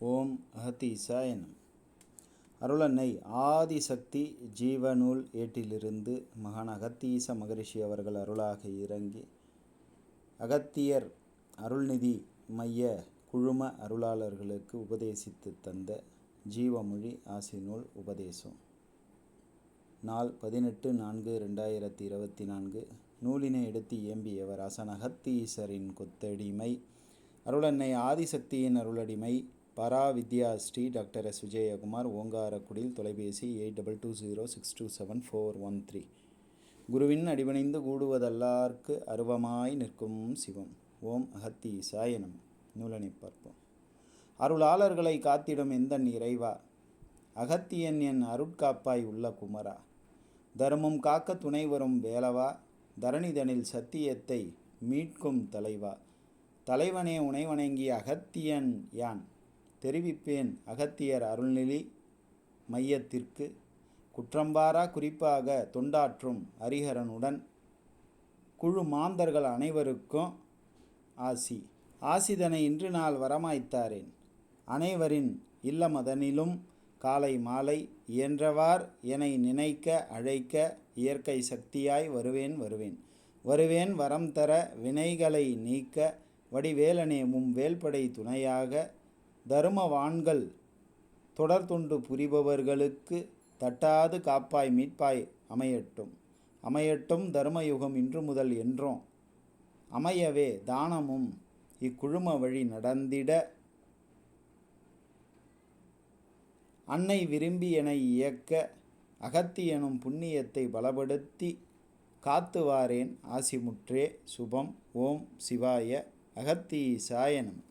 ஓம் அகத்தீசாயனம் அருளன்னை ஆதிசக்தி ஜீவநூல் ஏட்டிலிருந்து மகான் அகத்தீச மகரிஷி அவர்கள் அருளாக இறங்கி அகத்தியர் அருள்நிதி மைய குழும அருளாளர்களுக்கு உபதேசித்து தந்த ஜீவமொழி ஆசினூல் உபதேசம். நாள் பதினெட்டு நான்கு ரெண்டாயிரத்தி இருபத்தி நான்கு. நூலினை எடுத்து இயம்பியவர் அசன் அகத்தீசரின் கொத்தடிமை. அருளன்னை ஆதிசக்தியின் அருளடிமை. பரா வித்யா ஸ்ரீ டாக்டர் எஸ். விஜயகுமார் ஓங்காரக்குடில் தொலைபேசி eight double two zero six two seven four one three. குருவின் அடிபணிந்து கூடுவதல்லார்க்கு அருவமாய் நிற்கும் சிவம். ஓம் அகத்தீசாயனம் நூலனை பார்ப்போம். அருளாளர்களை காத்திடும் எந்த இறைவா? அகத்தியன் என் அருட்காப்பாய் உள்ள குமரா? தர்மம் காக்க துணை வரும் வேலவா? தரணிதனில் சத்தியத்தை மீட்கும் தலைவா? தலைவனே உனை வணங்கிய அகத்தியன் யான்? தெரிவிப்பேன். அகத்தியர் அருள்நிலை மையத்திற்கு குற்றம்பாரா குறிப்பாக தொண்டாற்றும் ஹரிஹரனுடன் குழு மாந்தர்கள் அனைவருக்கும் ஆசி. ஆசிதனை இன்று நாள் வரமாய்த்தாரேன். அனைவரின் இல்லமதனிலும் காலை மாலை இயன்றவார் என்னை நினைக்க அழைக்க இயற்கை சக்தியாய் வருவேன் வருவேன். வருவேன் வரம் தர வினைகளை நீக்க வடிவேலனே மும் வேல்படை துணையாக தருமவான்கள் தொடர்தொண்டு புரிபவர்களுக்கு தட்டாது காப்பாய் மீட்பாய் அமையட்டும். அமையட்டும் தர்மயுகம் இன்று முதல் என்றும். அமையவே தானமும் இக்குழும வழி நடந்திட அன்னை விரும்பி என இயக்க அகத்தி எனும் புண்ணியத்தை பலப்படுத்தி காத்துவாரேன் ஆசிமுற்றே. சுபம். ஓம் சிவாய அகத்தி சாயனம்